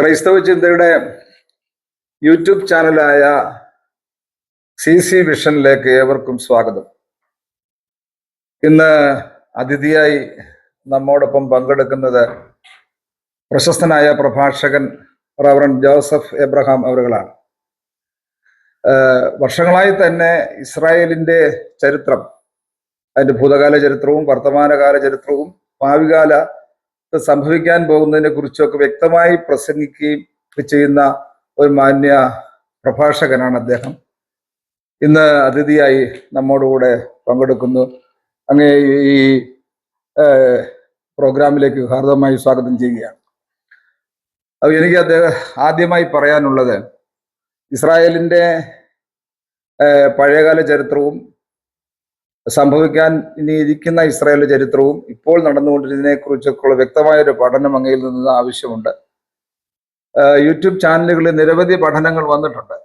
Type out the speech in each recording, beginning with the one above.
ക്രൈസ്തവ ചിന്തയുടെ യൂട്യൂബ് ചാനലായ സി സി വിഷനിലേക്ക് ഏവർക്കും സ്വാഗതം. ഇന്ന് അതിഥിയായി നമ്മോടൊപ്പം പങ്കെടുക്കുന്നത് പ്രശസ്തനായ പ്രഭാഷകൻ റവറൻ ജോസഫ് എബ്രഹാം അവരുകളാണ്. വർഷങ്ങളായി തന്നെ ഇസ്രായേലിന്റെ ചരിത്രം അതിന്റെ ഭൂതകാല ചരിത്രവും വർത്തമാനകാല ചരിത്രവും ഭാവികാല സംഭവിക്കാൻ പോകുന്നതിനെ കുറിച്ചൊക്കെ വ്യക്തമായി പ്രസംഗിക്കുകയും ചെയ്യുന്ന ഒരു മാന്യ പ്രഭാഷകനാണ് അദ്ദേഹം. ഇന്ന് അതിഥിയായി നമ്മോടുകൂടെ പങ്കെടുക്കുന്നു. അങ്ങ് ഈ പ്രോഗ്രാമിലേക്ക് ഹാർദമായി സ്വാഗതം ചെയ്യുകയാണ്. അപ്പൊ എനിക്ക് അദ്ദേഹം ആദ്യമായി പറയാനുള്ളത് ഇസ്രായേലിന്റെ പഴയകാല ചരിത്രവും സംഭവിക്കാൻ ഇനി ഇരിക്കുന്ന ഇസ്രായേലിന്റെ ചരിത്രവും ഇപ്പോൾ നടന്നുകൊണ്ടിരുന്നതിനെ കുറിച്ചൊക്കെയുള്ള വ്യക്തമായ ഒരു പഠനം അങ്ങയിൽ നിന്ന് ആവശ്യമുണ്ട്. യൂട്യൂബ് ചാനലുകളിൽ നിരവധി പഠനങ്ങൾ വന്നിട്ടുണ്ട്.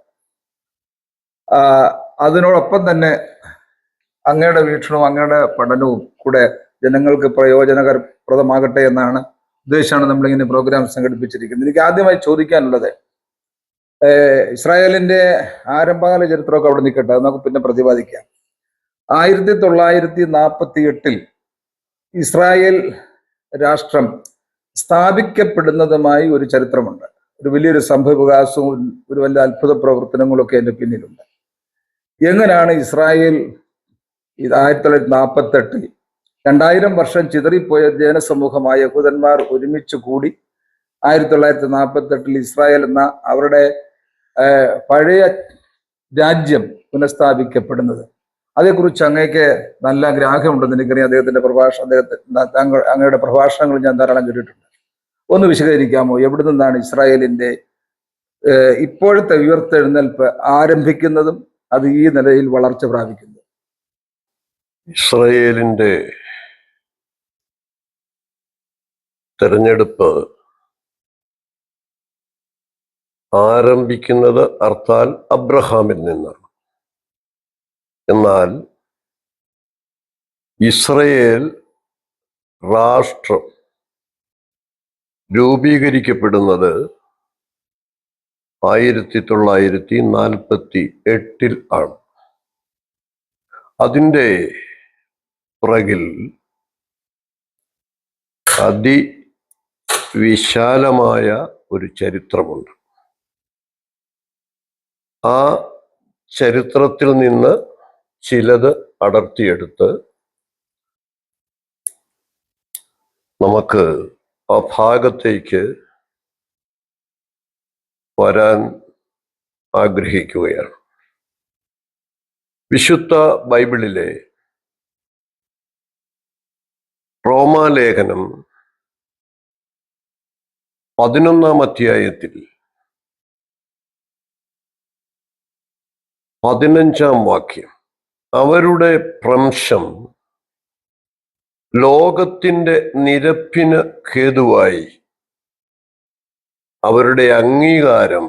അതിനോടൊപ്പം തന്നെ അങ്ങയുടെ വീക്ഷണവും അങ്ങയുടെ പഠനവും കൂടെ ജനങ്ങൾക്ക് പ്രയോജനപ്രദമാകട്ടെ എന്നാണ് ഉദ്ദേശമാണ് നമ്മളിങ്ങനെ പ്രോഗ്രാം സംഘടിപ്പിച്ചിരിക്കുന്നത്. എനിക്ക് ആദ്യമായി ചോദിക്കാനുള്ളത് ഇസ്രായേലിന്റെ ആരംഭകാല ചരിത്രമൊക്കെ അവിടെ നിൽക്കട്ടെ നമുക്ക് പിന്നെ പ്രതിപാദിക്കാം. ആയിരത്തി തൊള്ളായിരത്തി നാൽപ്പത്തി എട്ടിൽ ഇസ്രായേൽ രാഷ്ട്രം സ്ഥാപിക്കപ്പെടുന്നതുമായി ഒരു ചരിത്രമുണ്ട്. ഒരു വലിയൊരു സംഭവവികാസവും ഒരു വലിയ അത്ഭുത പ്രവർത്തനങ്ങളൊക്കെ എന്റെ പിന്നിലുണ്ട്. എങ്ങനെയാണ് ഇസ്രായേൽ ഇത് ആയിരത്തി തൊള്ളായിരത്തി നാൽപ്പത്തെട്ടിൽ രണ്ടായിരം വർഷം ചിതറിപ്പോയ ജനസമൂഹമായ യഹൂദന്മാർ ഒരുമിച്ച് കൂടി ആയിരത്തി തൊള്ളായിരത്തി നാൽപ്പത്തെട്ടിൽ ഇസ്രായേൽ എന്ന അവരുടെ പഴയ രാജ്യം പുനഃസ്ഥാപിക്കപ്പെടുന്നത്? അതേക്കുറിച്ച് അങ്ങേക്ക് നല്ല ഗ്രാഹ്യമുണ്ടെന്ന് എനിക്കറിയാം അദ്ദേഹത്തിന്റെ പ്രഭാഷണം അദ്ദേഹത്തിന്റെ അങ്ങയുടെ പ്രഭാഷണങ്ങൾ ഞാൻ ധാരാളം കേട്ടിട്ടുണ്ട് ഒന്ന് വിശദീകരിക്കാമോ? എവിടെ നിന്നാണ് ഇസ്രായേലിന്റെ ഇപ്പോഴത്തെ ഉയർത്തെഴുന്നേൽപ്പ് ആരംഭിക്കുന്നതും അത് ഈ നിലയിൽ വളർച്ച പ്രാപിക്കുന്നു ഇസ്രായേലിന്റെ തെരഞ്ഞെടുപ്പ് ആരംഭിക്കുന്നത് അർത്ഥാൽ അബ്രഹാമിൽ നിന്നാണ്. എന്നാൽ ഇസ്രയേൽ രാഷ്ട്രം രൂപീകരിക്കപ്പെടുന്നത് ആയിരത്തി തൊള്ളായിരത്തി നാൽപ്പത്തി എട്ടിൽ ആണ്. അതിന്റെ പുറകിൽ അതിവിശാലമായ ഒരു ചരിത്രമുണ്ട്. ആ ചരിത്രത്തിൽ നിന്ന് ചിലത് അടർത്തിയെടുത്ത് നമുക്ക് ആ ഭാഗത്തേക്ക് വരാൻ ആഗ്രഹിക്കുകയാണ്. വിശുദ്ധ ബൈബിളിലെ റോമാലേഖനം പതിനൊന്നാം അധ്യായത്തിൽ പതിനഞ്ചാം വാക്യം. അവരുടെ ഭ്രംശം ലോകത്തിന്റെ നിരപ്പിന് ഹേതുവായി. അവരുടെ അംഗീകാരം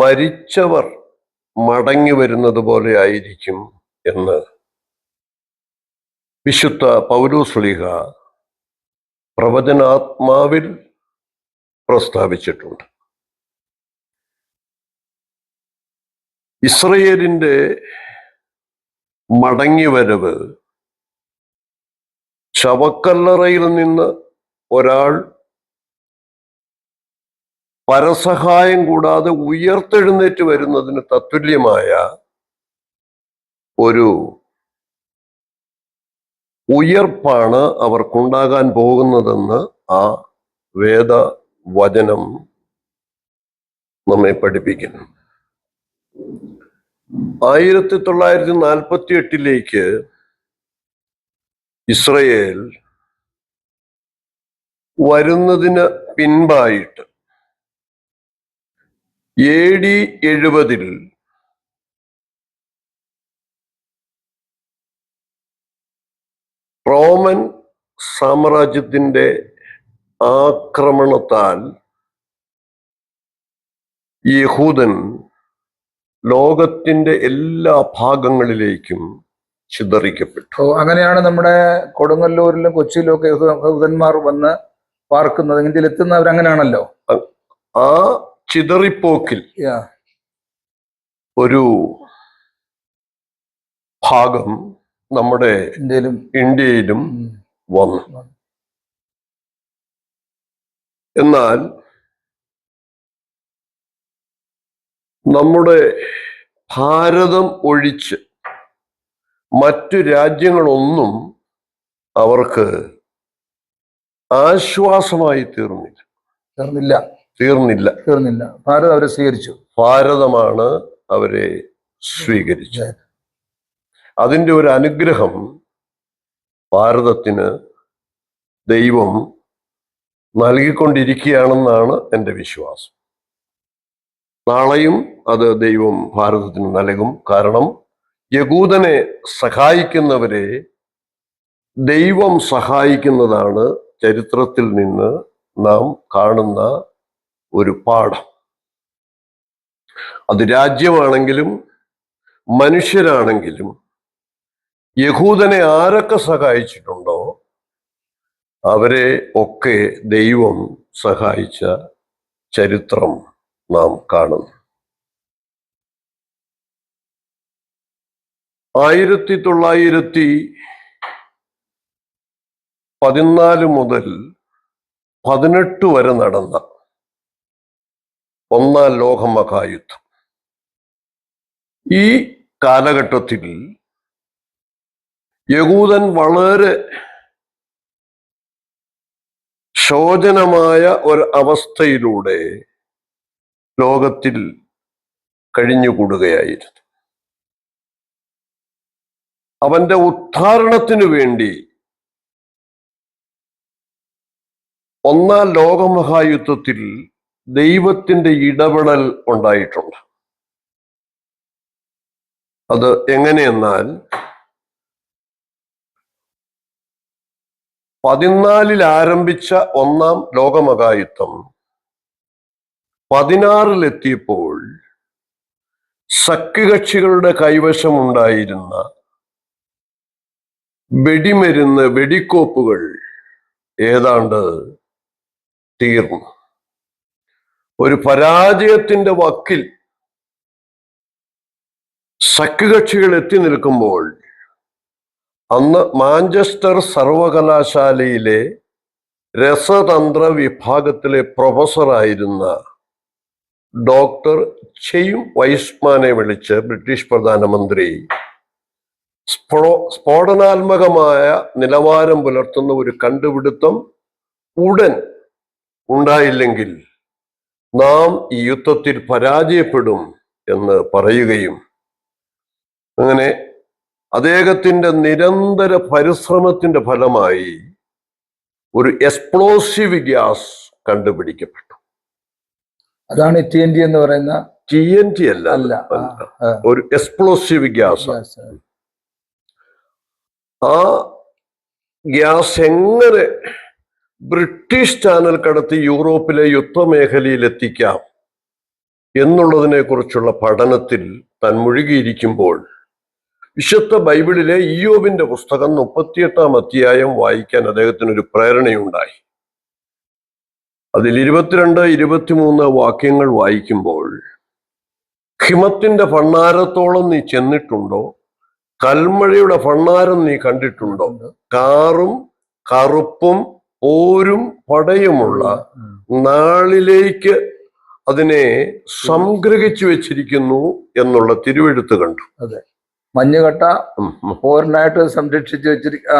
മരിച്ചവർ മടങ്ങി വരുന്നത് പോലെ ആയിരിക്കും എന്ന്. വിശുദ്ധ പൗലോസ്ലിഹ പ്രവചനാത്മാവിൽ പ്രസ്താവിച്ചിട്ടുണ്ട്. ഇസ്രയേലിന്റെ മടങ്ങിവരവ്. ശവക്കല്ലറയിൽ നിന്ന് ഒരാൾ പരസഹായം കൂടാതെ ഉയർത്തെഴുന്നേറ്റ് വരുന്നതിന് തത്തുല്യമായ ഒരു ഉയർപ്പാണ് അവർക്കുണ്ടാകാൻ പോകുന്നതെന്ന് ആ വേദവചനം നമ്മെ പഠിപ്പിക്കുന്നു. ആയിരത്തി തൊള്ളായിരത്തി നാൽപ്പത്തി എട്ടിലേക്ക് ഇസ്രയേൽ വരുന്നതിന് പിൻപായിട്ട് എ ഡി എഴുപതിൽ റോമൻ സാമ്രാജ്യത്തിന്റെ ആക്രമണത്താൽ യഹൂദൻ ലോകത്തിന്റെ എല്ലാ ഭാഗങ്ങളിലേക്കും ചിതറിക്കപ്പെട്ടു. അങ്ങനെയാണ് നമ്മുടെ കൊടുങ്ങല്ലൂരിലും കൊച്ചിയിലും ഒക്കെ യഹൂദന്മാർ വന്ന് പാർക്കുന്നത്. ഇന്ത്യയിൽ എത്തുന്നവർ അങ്ങനെയാണല്ലോ ആ ചിതറിപ്പോക്കിൽ ഒരു ഭാഗം നമ്മുടെ ഇന്ത്യയിലും ഇന്ത്യയിലും വന്നു. എന്നാൽ നമ്മുടെ ഭാരതം ഒഴിച്ച് മറ്റു രാജ്യങ്ങളൊന്നും അവർക്ക് ആശ്വാസമായി തീർന്നില്ല. തീർന്നില്ല. തീർന്നില്ല. തീർന്നില്ല. ഭാരതം അവരെ സ്വീകരിച്ചു. ഭാരതമാണ് അവരെ സ്വീകരിച്ചു അതിന്റെ ഒരു അനുഗ്രഹം ഭാരതത്തിന് ദൈവം നൽകിക്കൊണ്ടിരിക്കുകയാണെന്നാണ് എന്റെ വിശ്വാസം. നാളെയും അത് ദൈവം ഭാരതത്തിന് നൽകും. കാരണം യകൂദനെ സഹായിക്കുന്നവരെ ദൈവം സഹായിക്കുന്നതാണ് ചരിത്രത്തിൽ നിന്ന് നാം കാണുന്ന ഒരു പാഠം. അത് രാജ്യമാണെങ്കിലും മനുഷ്യരാണെങ്കിലും യഹൂദനെ ആരൊക്കെ സഹായിച്ചിട്ടുണ്ടോ അവരെ ഒക്കെ ദൈവം സഹായിച്ച ചരിത്രം. നാം കാണും. ആയിരത്തി തൊള്ളായിരത്തി പതിനാല് മുതൽ പതിനെട്ട് വരെ നടന്ന ഒന്നാം ലോകമഹായുദ്ധം. ഈ കാലഘട്ടത്തിൽ യകൂദൻ വളരെ ശോചനമായ ഒരു അവസ്ഥയിലൂടെ ലോകത്തിൽ കഴിഞ്ഞുകൂടുകയായിരുന്നു. അവന്റെ ഉദ്ധാരണത്തിനു വേണ്ടി ഒന്നാം ലോകമഹായുദ്ധത്തിൽ ദൈവത്തിന്റെ ഇടപെടൽ ഉണ്ടായിട്ടുണ്ട്. അത് എങ്ങനെയെന്നാൽ പതിനാലിൽ ആരംഭിച്ച ഒന്നാം ലോകമഹായുദ്ധം പതിനാറിലെത്തിയപ്പോൾ സഖ്യകക്ഷികളുടെ കൈവശമുണ്ടായിരുന്ന വെടിമരുന്ന് വെടിക്കോപ്പുകൾ ഏതാണ്ട് തീർന്നു. ഒരു പരാജയത്തിന്റെ വക്കിൽ സഖ്യകക്ഷികൾ എത്തി നിൽക്കുമ്പോൾ അന്ന് മാഞ്ചസ്റ്റർ സർവകലാശാലയിലെ രസതന്ത്ര വിഭാഗത്തിലെ പ്രൊഫസറായിരുന്ന ഡോക്ടർ ചെയ്യു വൈസ്മാനെ വിളിച്ച് ബ്രിട്ടീഷ് പ്രധാനമന്ത്രി സ്ഫോ സ്ഫോടനാത്മകമായ നിലവാരം പുലർത്തുന്ന ഒരു കണ്ടുപിടുത്തം ഉടൻ ഉണ്ടായില്ലെങ്കിൽ നാം ഈ യുദ്ധത്തിൽ പരാജയപ്പെടും എന്ന് പറയുകയും അങ്ങനെ അദ്ദേഹത്തിന്റെ നിരന്തര പരിശ്രമത്തിന്റെ ഫലമായി ഒരു എക്സ്പ്ലോസീവ് ഗ്യാസ് കണ്ടുപിടിക്കപ്പെട്ടു. അതാണ് ടി എൻ ടി എന്ന് പറയുന്ന ടി എൻ ടി അല്ല. അല്ല. ഒരു എക്സ്പ്ലോസീവ് ഗ്യാസ്. ആ. ഗ്യാസ് എങ്ങനെ ബ്രിട്ടീഷ് ചാനൽ കടത്തി യൂറോപ്പിലെ യുദ്ധമേഖലയിൽ എത്തിക്കാം എന്നുള്ളതിനെ കുറിച്ചുള്ള പഠനത്തിൽ താൻ മുഴുകിയിരിക്കുമ്പോൾ വിശുദ്ധ ബൈബിളിലെ ഇയോബിന്റെ പുസ്തകം മുപ്പത്തിയെട്ടാം അധ്യായം വായിക്കാൻ അദ്ദേഹത്തിന് ഒരു പ്രേരണയുണ്ടായി. അതിൽ ഇരുപത്തിരണ്ട് ഇരുപത്തിമൂന്ന് വാക്യങ്ങൾ വായിക്കുമ്പോൾ ഹിമത്തിന്റെ ഭണ്ണാരത്തോളം നീ ചെന്നിട്ടുണ്ടോ? കൽമഴയുടെ ഭണ്ണാരം നീ കണ്ടിട്ടുണ്ടോ? കാറും കറുപ്പും പോരും പടയുമുള്ള നാളിലേക്ക് അതിനെ സംഗ്രഹിച്ചു വെച്ചിരിക്കുന്നു എന്നുള്ള തിരുവെഴുത്ത് കണ്ടു. അതെ. മഞ്ഞുകട്ട പോരനായിട്ട്. സംരക്ഷിച്ചു വെച്ചിരിക്ക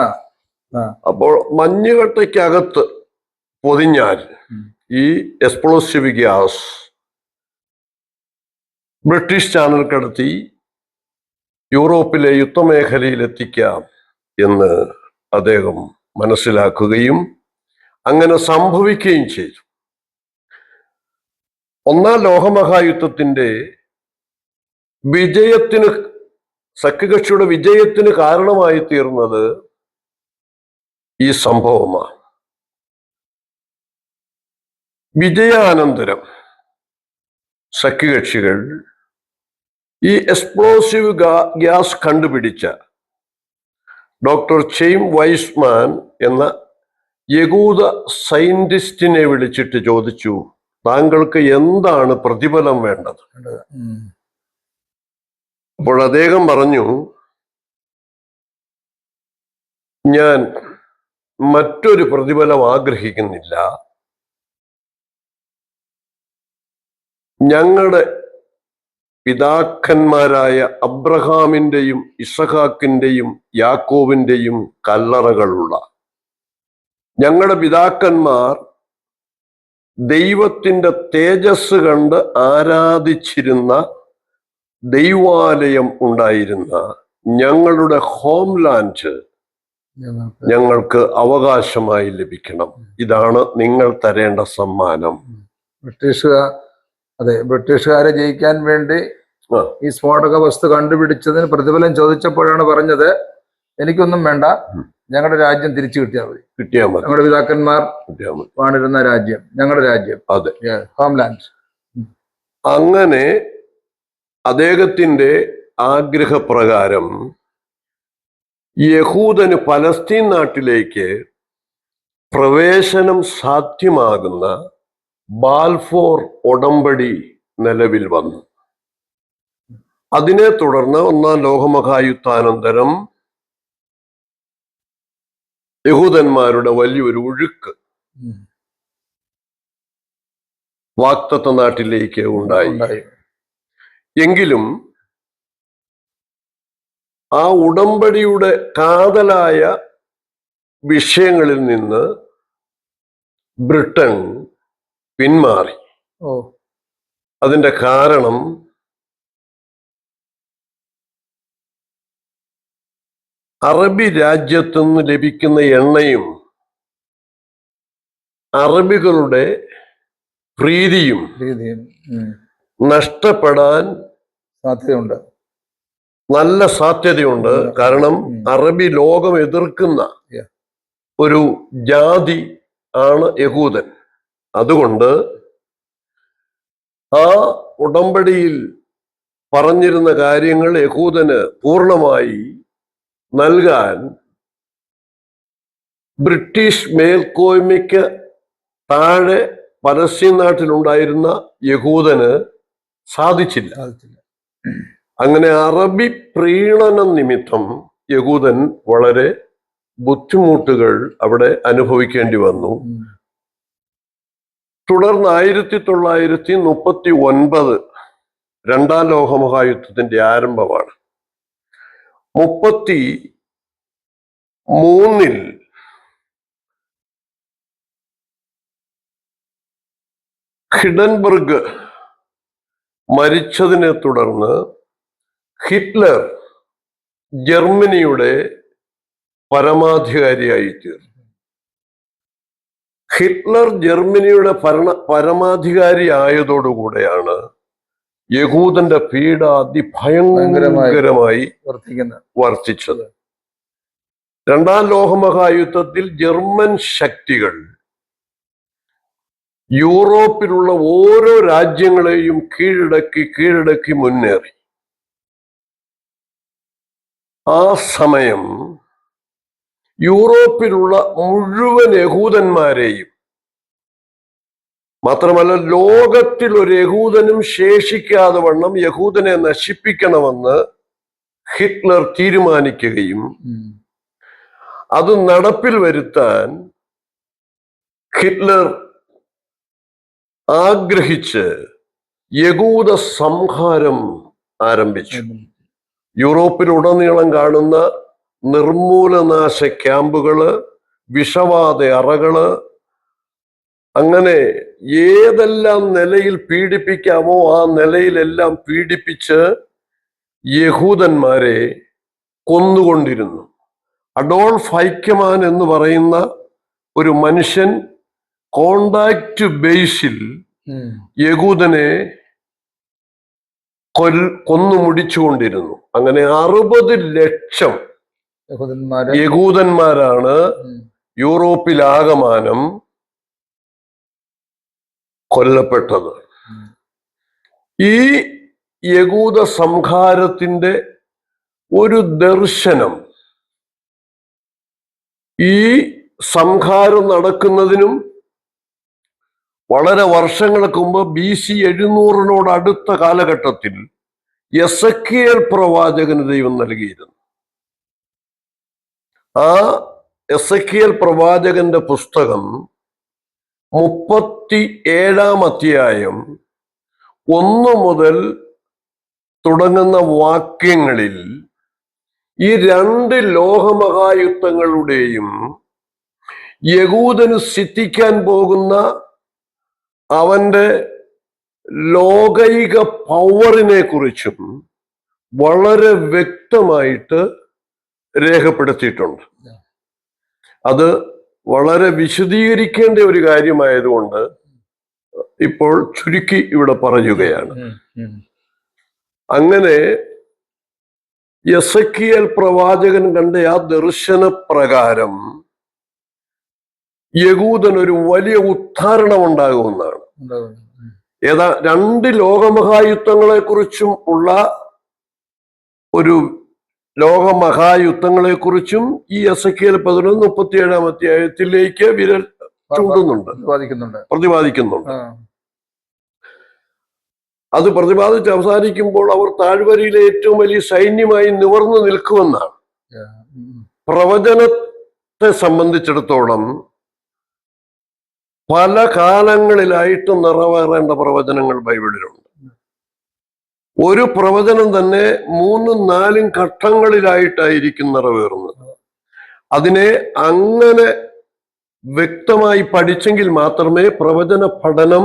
അപ്പോൾ മഞ്ഞുകട്ടയ്ക്കകത്ത് പൊതിഞ്ഞാൽ ഈ എക്സ്പ്ലോസീവ് ഗ്യാസ് ബ്രിട്ടീഷ് ചാനൽ കടത്തി യൂറോപ്പിലെ യുദ്ധമേഖലയിൽ എത്തിക്കാം എന്ന് അദ്ദേഹം മനസ്സിലാക്കുകയും അങ്ങനെ സംഭവിക്കുകയും ചെയ്തു. ഒന്നാം ലോകമഹായുദ്ധത്തിന്റെ വിജയത്തിന് സഖ്യകക്ഷിയുടെ വിജയത്തിന് കാരണമായി തീർന്നത് ഈ സംഭവമാണ്. വിജയാനന്തരം സഖ്യകക്ഷികൾ ഈ എക്സ്പ്ലോസീവ് ഗ്യാസ് കണ്ടുപിടിച്ച ഡോക്ടർ ചെയിം വൈസ്മാൻ എന്ന യകൂദ സയന്റിസ്റ്റിനെ വിളിച്ചിട്ട് ചോദിച്ചു താങ്കൾക്ക് എന്താണ് പ്രതിഫലം വേണ്ടത്. അപ്പോൾ അദ്ദേഹം പറഞ്ഞു ഞാൻ മറ്റൊരു പ്രതിഫലം ആഗ്രഹിക്കുന്നില്ല ഞങ്ങളുടെ പിതാക്കന്മാരായ അബ്രഹാമിന്റെയും ഇസഹാക്കിന്റെയും യാക്കോവിന്റെയും കല്ലറകളുള്ള ഞങ്ങളുടെ പിതാക്കന്മാർ ദൈവത്തിന്റെ തേജസ് കണ്ട് ആരാധിച്ചിരുന്ന ദൈവാലയം ഉണ്ടായിരുന്ന ഞങ്ങളുടെ ഹോംലാൻഡ് ഞങ്ങൾക്ക് അവകാശമായി ലഭിക്കണം. ഇതാണ് നിങ്ങൾ തരേണ്ട സമ്മാനം. ബ്രിട്ടീഷുകാർ അതെ ബ്രിട്ടീഷുകാരെ ജയിക്കാൻ വേണ്ടി ഈ സ്ഫോടക വസ്തു കണ്ടുപിടിച്ചതിന് പ്രതിഫലം ചോദിച്ചപ്പോഴാണ് പറഞ്ഞത് എനിക്കൊന്നും വേണ്ട ഞങ്ങളുടെ രാജ്യം തിരിച്ചു കിട്ടിയാൽ മതി. കിട്ടിയാൽ മതി. ഞങ്ങളുടെ പിതാക്കന്മാർ വാണിരുന്ന രാജ്യം ഞങ്ങളുടെ രാജ്യം. അതെ. ഹോംലാൻഡ് അങ്ങനെ അദ്ദേഹത്തിന്റെ ആഗ്രഹപ്രകാരം യഹൂദന് പലസ്തീൻ നാട്ടിലേക്ക് പ്രവേശനം സാധ്യമാകുന്ന ബാൽഫോർ ഉടമ്പടി നിലവിൽ വന്നു. അതിനെ തുടർന്ന് ഒന്നാം ലോകമഹായുദ്ധാനന്തരം യഹൂദന്മാരുടെ വലിയൊരു ഒഴുക്ക് വാക്തത്വ നാട്ടിലേക്ക് ഉണ്ടായി. എങ്കിലും ആ ഉടമ്പടിയുടെ കാതലായ വിഷയങ്ങളിൽ നിന്ന് ബ്രിട്ടൻ പിന്മാറി. ഓ. അതിന്റെ കാരണം അറബി രാജ്യത്തു നിന്ന് ലഭിക്കുന്ന എണ്ണയും അറബികളുടെ പ്രീതിയും. നഷ്ടപ്പെടാൻ സാധ്യതയുണ്ട്. നല്ല സാധ്യതയുണ്ട്. കാരണം അറബി ലോകം എതിർക്കുന്ന ഒരു ജാതി ആണ് യഹൂദൻ. അതുകൊണ്ട് ആ ഉടമ്പടിയിൽ പറഞ്ഞിരുന്ന കാര്യങ്ങൾ യഹൂദന് പൂർണമായി നൽകാൻ ബ്രിട്ടീഷ് മേൽക്കോയ്മയ്ക്ക് താഴെ പലസ്തീൻ നാട്ടിലുണ്ടായിരുന്ന യഹൂദന് സാധിച്ചില്ല. അങ്ങനെ അറബി പ്രീണന നിമിത്തം യഹൂദൻ വളരെ ബുദ്ധിമുട്ടുകൾ അവിടെ അനുഭവിക്കേണ്ടി വന്നു. തുടർന്ന് ആയിരത്തി തൊള്ളായിരത്തി മുപ്പത്തി ഒൻപത് രണ്ടാം ലോകമഹായുദ്ധത്തിന്റെ ആരംഭമാണ്. മുപ്പത്തി മൂന്നിൽ ഹിഡൻബർഗ് മരിച്ചതിനെ തുടർന്ന് ഹിറ്റ്ലർ ജർമ്മനിയുടെ പരമാധികാരിയായി തീർന്നു. ഹിറ്റ്ലർ ജർമ്മനിയുടെ ഭരണ പരമാധികാരി ആയതോടുകൂടെയാണ് യഹൂദന്റെ പീഡ അതിഭയങ്കരമായി വർദ്ധിച്ചത് രണ്ടാം ലോകമഹായുദ്ധത്തിൽ ജർമ്മൻ ശക്തികൾ യൂറോപ്പിലുള്ള ഓരോ രാജ്യങ്ങളെയും കീഴടക്കി കീഴടക്കി മുന്നേറി. ആ സമയം യൂറോപ്പിലുള്ള മുഴുവൻ യഹൂദന്മാരെയും. മാത്രമല്ല ലോകത്തിൽ ഒരു യഹൂദനും ശേഷിക്കാതെ വണ്ണം യഹൂദനെ നശിപ്പിക്കണമെന്ന് ഹിറ്റ്ലർ തീരുമാനിക്കുകയും അത് നടപ്പിൽ വരുത്താൻ ഹിറ്റ്ലർ ആഗ്രഹിച്ച് യഹൂദ സംഹാരം ആരംഭിച്ചു. യൂറോപ്പിലുടനീളം കാണുന്ന നിർമൂലനാശ ക്യാമ്പുകൾ വിഷവാത അറകൾ അങ്ങനെ ഏതെല്ലാം നിലയിൽ പീഡിപ്പിക്കാമോ ആ നിലയിലെല്ലാം പീഡിപ്പിച്ച് യഹൂദന്മാരെ കൊന്നുകൊണ്ടിരുന്നു. അഡോൾഫ് ഹൈക്കമാൻ എന്ന് പറയുന്ന ഒരു മനുഷ്യൻ കോണ്ടാക്ട് ബേസിൽ യഹൂദനെ കൊൽ കൊന്നു മുടിച്ചുകൊണ്ടിരുന്നു. അങ്ങനെ അറുപത് ലക്ഷം യഹൂദന്മാരെ യഹൂദന്മാരാണ്. യൂറോപ്പിലാകമാനം കൊല്ലപ്പെട്ടത്. ഈ യഹൂദ സംഹാരത്തിന്റെ ഒരു ദർശനം ഈ സംഹാരം നടക്കുന്നതിനും വളരെ വർഷങ്ങൾക്ക് മുമ്പ് ബി സി എഴുന്നൂറിനോടടുത്ത കാലഘട്ടത്തിൽ എസ് പ്രവാചകന് ദൈവം നൽകിയിരുന്നു. ആ എസ് പ്രവാചകന്റെ പുസ്തകം മുപ്പത്തി ഏഴാം അധ്യായം ഒന്ന് മുതൽ തുടങ്ങുന്ന വാക്യങ്ങളിൽ ഈ രണ്ട് ലോകമഹായുദ്ധങ്ങളുടെയും യകൂദന് സിദ്ധിക്കാൻ പോകുന്ന അവന്റെ ലോകൈക പവറിനെ കുറിച്ചും വളരെ വ്യക്തമായിട്ട് രേഖപ്പെടുത്തിയിട്ടുണ്ട്. അത് വളരെ വിശദീകരിക്കേണ്ട ഒരു കാര്യമായതുകൊണ്ട് ഇപ്പോൾ ചുരുക്കി ഇവിടെ പറയുകയാണ്. അങ്ങനെ യസക്കിയൽ പ്രവാചകൻ കണ്ട ആ ദർശന പ്രകാരം യകൂദൻ ഒരു വലിയ ഉദ്ധാരണം ഉണ്ടാകുമെന്നാണ്. ഏതാ രണ്ട് ലോകമഹായുദ്ധങ്ങളെ കുറിച്ചും ഉള്ള ഒരു ലോകമഹായുദ്ധങ്ങളെ കുറിച്ചും ഈ എസ് കെ പതിനൊന്ന് പതിനൊന്ന് മുപ്പത്തിയേഴാം അധ്യായത്തിലേക്ക് വിരൽ ചൂണ്ടുന്നുണ്ട്. പ്രതിപാദിക്കുന്നുണ്ട്. അത് പ്രതിപാദിച്ച് അവസാനിക്കുമ്പോൾ അവർ താഴ്വരയിലെ ഏറ്റവും വലിയ സൈന്യമായി നിവർന്നു നിൽക്കുമെന്നാണ്. പ്രവചനത്തെ സംബന്ധിച്ചിടത്തോളം പല കാലങ്ങളിലായിട്ട് നിറവേറേണ്ട പ്രവചനങ്ങൾ ബൈബിളിലുണ്ട്. ഒരു പ്രവചനം തന്നെ മൂന്നും നാലും ഘട്ടങ്ങളിലായിട്ടായിരിക്കും നിറവേറുന്നത് അതിനെ അങ്ങനെ വ്യക്തമായി പഠിച്ചെങ്കിൽ മാത്രമേ പ്രവചന പഠനം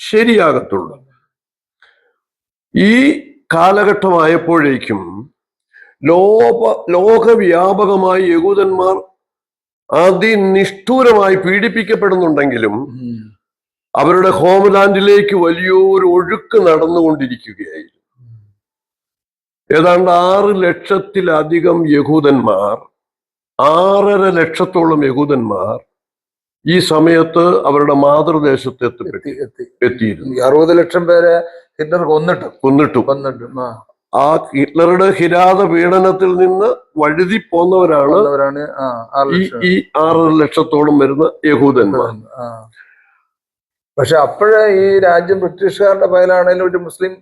ശരിയാകത്തുള്ളൂ ഈ കാലഘട്ടമായപ്പോഴേക്കും ലോക ലോകവ്യാപകമായി യഹൂദന്മാർ അതിനിഷ്ഠൂരമായി പീഡിപ്പിക്കപ്പെടുന്നുണ്ടെങ്കിലും. അവരുടെ ഹോംലാൻഡിലേക്ക് വലിയൊരു ഒഴുക്ക് നടന്നുകൊണ്ടിരിക്കുകയായിരുന്നു. ഏതാണ്ട് ആറ് ലക്ഷത്തിലധികം യഹൂദന്മാർ ആറര ലക്ഷത്തോളം യഹൂദന്മാർ ഈ സമയത്ത് അവരുടെ മാതൃദേശത്ത് എത്തി എത്തി. എത്തിയിരുന്നു. അറുപത് ലക്ഷം പേരെ ഹിറ്റ്ലർ കൊന്നിട്ടു കൊന്നിട്ടു കൊന്നിട്ടു ആ. ഹിറ്റ്ലറുടെ കിരാത പീഡനത്തിൽ നിന്ന് വഴുതി പോന്നവരാണ് ഈ ആറര ലക്ഷത്തോളം വരുന്ന യഹൂദന്മാർ. പക്ഷെ അപ്പോഴേ ഈ രാജ്യം ബ്രിട്ടീഷുകാരുടെ പയലാണേലും ഒരു മുസ്ലിം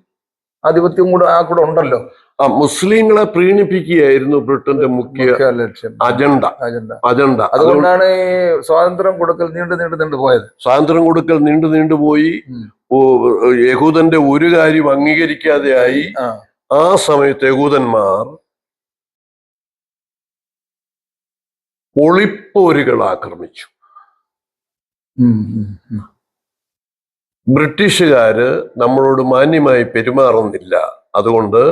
ആധിപത്യം കൂടെ ആ കൂടെ ഉണ്ടല്ലോ. ആ മുസ്ലിങ്ങളെ പ്രീണിപ്പിക്കുകയായിരുന്നു ബ്രിട്ടന്റെ മുഖ്യ ലക്ഷ്യം. അജണ്ട. അജണ്ട. അജണ്ട. അതുകൊണ്ടാണ് ഈ സ്വാതന്ത്ര്യം കൊടുക്കൽ നീണ്ടു നീണ്ടു നീണ്ടു പോയത്. സ്വാതന്ത്ര്യം കൊടുക്കൽ നീണ്ടു നീണ്ടു പോയി. യഹൂദന്റെ ഒരു കാര്യം അംഗീകരിക്കാതെയായി. ആയി ആ സമയത്ത് യഹൂദന്മാർ ഒളിപ്പോരുകൾ ആക്രമിച്ചു ബ്രിട്ടീഷുകാര് നമ്മളോട് മാന്യമായി പെരുമാറുന്നില്ല. അതുകൊണ്ട്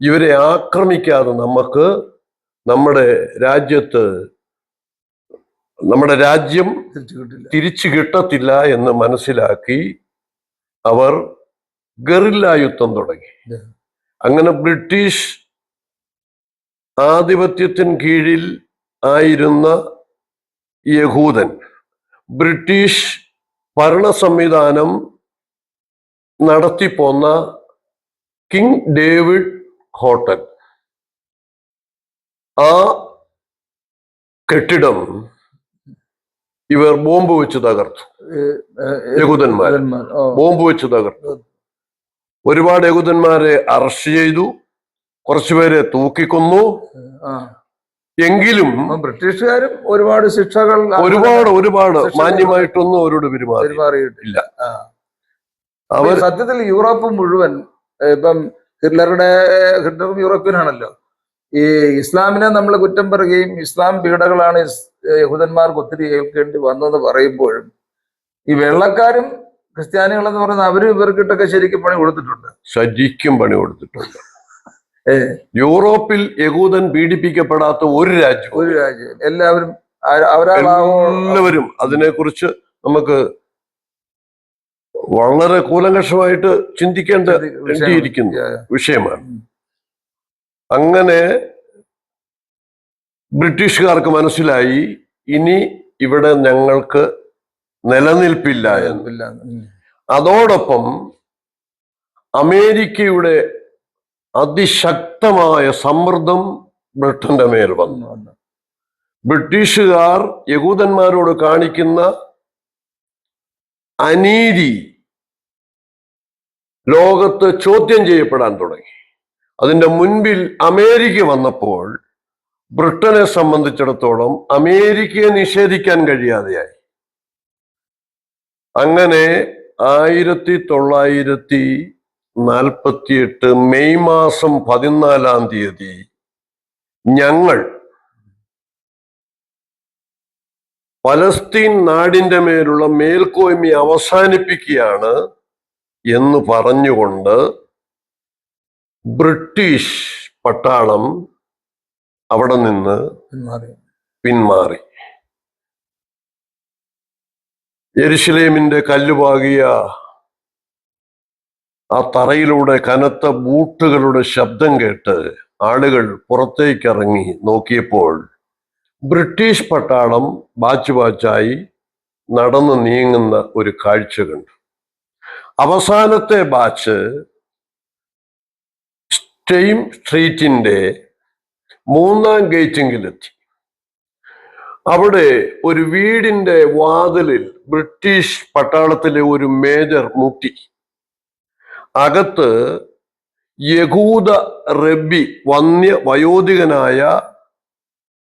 ഇവരെ ആക്രമിക്കാതെ നമുക്ക് നമ്മുടെ രാജ്യത്ത് നമ്മുടെ രാജ്യം തിരിച്ചു കിട്ടത്തില്ല എന്ന് മനസ്സിലാക്കി അവർ ഗറില്ല യുദ്ധം തുടങ്ങി. അങ്ങനെ ബ്രിട്ടീഷ് ആധിപത്യത്തിന് കീഴിൽ ആയിരുന്ന യഹൂദൻ ബ്രിട്ടീഷ് ഭരണ സംവിധാനം നടത്തിപ്പോന്ന കിങ് ഡേവിഡ് ഹോട്ടൽ ആ കെട്ടിടം ഇവർ ബോംബ് വെച്ച് തകർത്തു യഹൂദന്മാർ. യഹൂദന്മാർ. ബോംബ് വെച്ച് തകർത്തു ഒരുപാട് യഹൂദന്മാരെ അറസ്റ്റ് ചെയ്തു കുറച്ചുപേരെ തൂക്കിക്കൊന്നു. എങ്കിലും ബ്രിട്ടീഷുകാരും ഒരുപാട് ശിക്ഷകൾ ഒരുപാട് ഒരുപാട് മാന്യമായിട്ടൊന്നും അവരോട് പെരുമാറി പെരുമാറിയിട്ടില്ല. അവർ സത്യത്തിൽ യൂറോപ്പ് മുഴുവൻ ഇപ്പം ഹിറ്റ്ലറുടെ ഹിറ്റ്ലറും യൂറോപ്യനാണല്ലോ. ഈ ഇസ്ലാമിനെ നമ്മൾ കുറ്റം പറയുകയും ഇസ്ലാം പീഡകളാണ് യഹൂദന്മാർക്ക് ഒത്തിരി ഏൽക്കേണ്ടി വന്നതെന്ന് പറയുമ്പോഴും ഈ വെള്ളക്കാരും ക്രിസ്ത്യാനികളെന്ന് പറയുന്ന അവരും ഇവർക്കിട്ടൊക്കെ ശരിക്കും പണി കൊടുത്തിട്ടുണ്ട്. ശരിക്കും പണി കൊടുത്തിട്ടുണ്ട്. യൂറോപ്പിൽ യഹൂദൻ പീഡിപ്പിക്കപ്പെടാത്ത ഒരു രാജ്യം. ഒരു രാജ്യം. എല്ലാവരും എല്ലാവരും അതിനെക്കുറിച്ച് നമുക്ക് വളരെ കൂലങ്കഷമായിട്ട് ചിന്തിക്കേണ്ട എത്തിയിരിക്കുന്നു വിഷയമാണ്. അങ്ങനെ ബ്രിട്ടീഷുകാർക്ക് മനസ്സിലായി ഇനി ഇവിടെ ഞങ്ങൾക്ക് നിലനിൽപ്പില്ല എന്ന്. അതോടൊപ്പം അമേരിക്കയുടെ അതിശക്തമായ സമ്മർദ്ദം ബ്രിട്ടന്റെ മേൽ വന്നു. ബ്രിട്ടീഷുകാർ യഹൂദന്മാരോട് കാണിക്കുന്ന അനീതി ലോകത്ത് ചോദ്യം ചെയ്യപ്പെടാൻ തുടങ്ങി. അതിന്റെ മുൻപിൽ അമേരിക്ക വന്നപ്പോൾ ബ്രിട്ടനെ സംബന്ധിച്ചിടത്തോളം അമേരിക്കയെ നിഷേധിക്കാൻ കഴിയാതെയായി. അങ്ങനെ ആയിരത്തി തൊള്ളായിരത്തി നാൽപ്പത്തിയെട്ട് മെയ് മാസം പതിനാലാം തീയതി ഞങ്ങൾ പലസ്തീൻ നാടിന്റെ മേലുള്ള മേൽക്കോയ്മ അവസാനിപ്പിക്കുകയാണ് എന്ന് പറഞ്ഞുകൊണ്ട് ബ്രിട്ടീഷ് പട്ടാളം അവിടെ നിന്ന് പിന്മാറി. യെരുശലേമിന്റെ കല്ലുപാകിയ ആ തറയിലൂടെ കനത്ത ബൂട്ടുകളുടെ ശബ്ദം കേട്ട് ആളുകൾ പുറത്തേക്കിറങ്ങി നോക്കിയപ്പോൾ ബ്രിട്ടീഷ് പട്ടാളം ബാച്ച് ബാച്ചായി നടന്നു നീങ്ങുന്ന ഒരു കാഴ്ച കണ്ടു. അവസാനത്തെ ബാച്ച് സ്റ്റെയിം സ്ട്രീറ്റിന്റെ മൂന്നാം ഗേറ്റിങ്ങിലെത്തി. അവിടെ ഒരു വീടിന്റെ വാതിലിൽ ബ്രിട്ടീഷ് പട്ടാളത്തിലെ ഒരു മേജർ മുട്ടി അകത്ത് യഹൂദ റബ്ബി വന്യ വയോധികനായ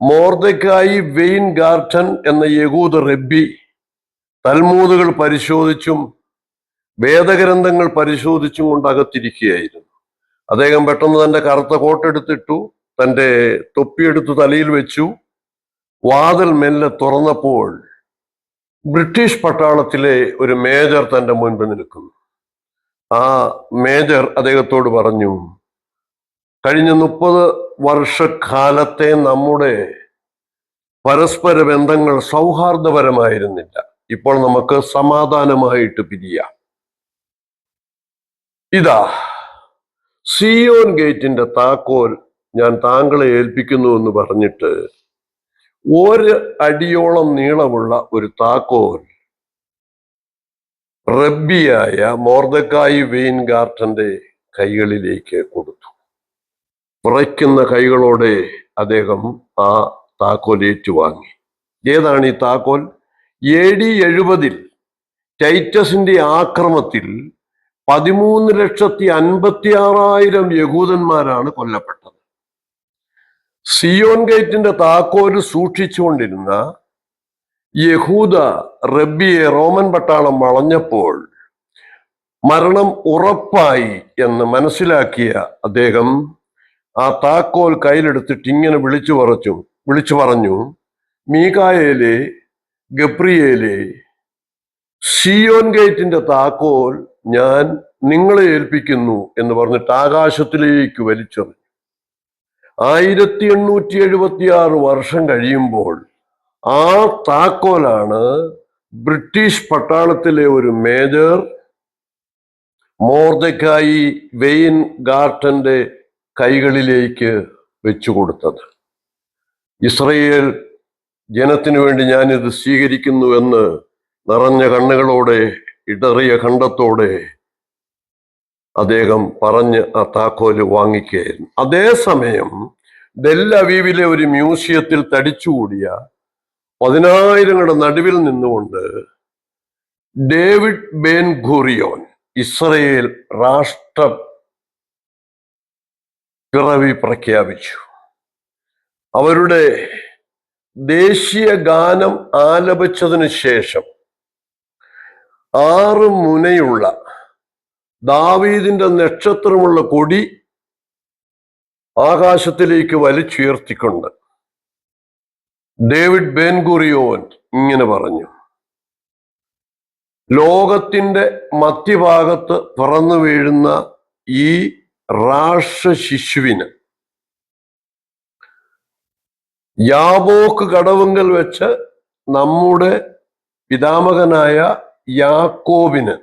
മോർദക്കായി വെയിൻ ഗാർട്ടൻ എന്ന യഹൂദ റബ്ബി തൽമൂതുകൾ പരിശോധിച്ചും വേദഗ്രന്ഥങ്ങൾ പരിശോധിച്ചും കൊണ്ട് അകത്തിരിക്കുകയായിരുന്നു. അദ്ദേഹം പെട്ടെന്ന് തന്റെ കറുത്ത കോട്ടെടുത്തിട്ടു തന്റെ തൊപ്പിയെടുത്ത് തലയിൽ വെച്ചു. വാതിൽ മെല്ലെ തുറന്നപ്പോൾ ബ്രിട്ടീഷ് പട്ടാളത്തിലെ ഒരു മേജർ തന്റെ മുൻപ് നിൽക്കുന്നു. ആ മേജർ അദ്ദേഹത്തോട് പറഞ്ഞു കഴിഞ്ഞ മുപ്പത് വർഷക്കാലത്തെ നമ്മുടെ പരസ്പര ബന്ധങ്ങൾ സൗഹാർദ്ദപരമായിരുന്നില്ല. ഇപ്പോൾ നമുക്ക് സമാധാനമായിട്ട് പിരിയാം. ഇതാ സിയോൻ ഗേറ്റിന്റെ താക്കോൽ ഞാൻ താങ്കളെ ഏൽപ്പിക്കുന്നു എന്ന് പറഞ്ഞിട്ട് ഒരു അടിയോളം നീളമുള്ള ഒരു താക്കോൽ റബ്ബിയായ മോർദക്കായി വെയിൻ ഗാർട്ടന്റെ കൈകളിലേക്ക് കൊടുത്തു. വിറയ്ക്കുന്ന കൈകളോടെ അദ്ദേഹം ആ താക്കോൽ ഏറ്റുവാങ്ങി ഏതാണ് ഈ താക്കോൽ? എ ഡി എഴുപതിൽ ടൈറ്റസിന്റെ ആക്രമത്തിൽ പതിമൂന്ന് ലക്ഷത്തി അൻപത്തി ആറായിരം യഹൂദന്മാരാണ് കൊല്ലപ്പെട്ടത്. സിയോൺ ഗേറ്റിന്റെ താക്കോൽ സൂക്ഷിച്ചുകൊണ്ടിരുന്ന യഹൂദ റബ്ബിയെ റോമൻ പട്ടാളം വളഞ്ഞപ്പോൾ മരണം ഉറപ്പായി എന്ന് മനസ്സിലാക്കിയ അദ്ദേഹം ആ താക്കോൽ കയ്യിലെടുത്തിട്ട് ഇങ്ങനെ വിളിച്ചു പറച്ചു വിളിച്ചു പറഞ്ഞു മീകായേലെ ഗബ്രിയേലെ സിയോൻ ഗേറ്റിന്റെ താക്കോൽ ഞാൻ നിങ്ങളെ ഏൽപ്പിക്കുന്നു എന്ന് പറഞ്ഞിട്ട് ആകാശത്തിലേക്ക് വലിച്ചെറിഞ്ഞു. ആയിരത്തി എണ്ണൂറ്റി എഴുപത്തി ആറ് വർഷം കഴിയുമ്പോൾ ആ താക്കോലാണ് ബ്രിട്ടീഷ് പട്ടാളത്തിലെ ഒരു മേജർ മോർദക്കായി വെയിൻ ഗാർട്ടന്റെ കൈകളിലേക്ക് വെച്ചു കൊടുത്തത്. ഇസ്രയേൽ ജനത്തിനു വേണ്ടി ഞാനിത് സ്വീകരിക്കുന്നുവെന്ന് നിറഞ്ഞ കണ്ണുകളോടെ ഇടറിയ കണ്ടത്തോടെ അദ്ദേഹം പറഞ്ഞ് ആ താക്കോൽ വാങ്ങിക്കുകയായിരുന്നു. അതേസമയം ഡെല്ലവീവിലെ ഒരു മ്യൂസിയത്തിൽ തടിച്ചുകൂടിയ പതിനായിരങ്ങളുടെ നടുവിൽ നിന്നുകൊണ്ട് ഡേവിഡ് ബേൻ ഖുറിയോൻ ഇസ്രയേൽ രാഷ്ട്ര പിറവി പ്രഖ്യാപിച്ചു. അവരുടെ ദേശീയ ഗാനം ആലപിച്ചതിനു ശേഷം ആറ് മുനയുള്ള ദാവീദിന്റെ നക്ഷത്രമുള്ള കൊടി ആകാശത്തിലേക്ക് വലിച്ചുയർത്തിക്കൊണ്ട് ഡേവിഡ് ബേൻഗുറിയോൻ ഇങ്ങനെ പറഞ്ഞു. ലോകത്തിന്റെ മധ്യഭാഗത്ത് പിറന്നു വീഴുന്ന ഈ റാഷ ശിശുവിന് യാബോക്ക് കടവുങ്കൽ വെച്ച് നമ്മുടെ പിതാമകനായ യാക്കോബിന്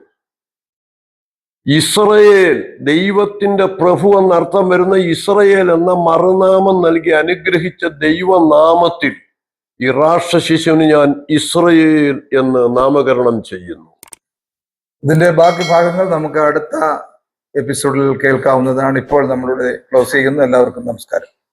ഇസ്രയേൽ ദൈവത്തിന്റെ പ്രഭു എന്നർത്ഥം വരുന്ന ഇസ്രയേൽ എന്ന മറുനാമം നൽകി അനുഗ്രഹിച്ച ദൈവനാമത്തിൽ ഈ രാഷ്ട്ര ശിശുവിന് ഞാൻ ഇസ്രയേൽ എന്ന് നാമകരണം ചെയ്യുന്നു. ഇതിന്റെ ബാക്കി ഭാഗങ്ങൾ നമുക്ക് അടുത്ത എപ്പിസോഡിൽ കേൾക്കാവുന്നതാണ്. ഇപ്പോൾ നമ്മളുടെ ക്ലോസ് ചെയ്യുന്നു. എല്ലാവർക്കും നമസ്കാരം.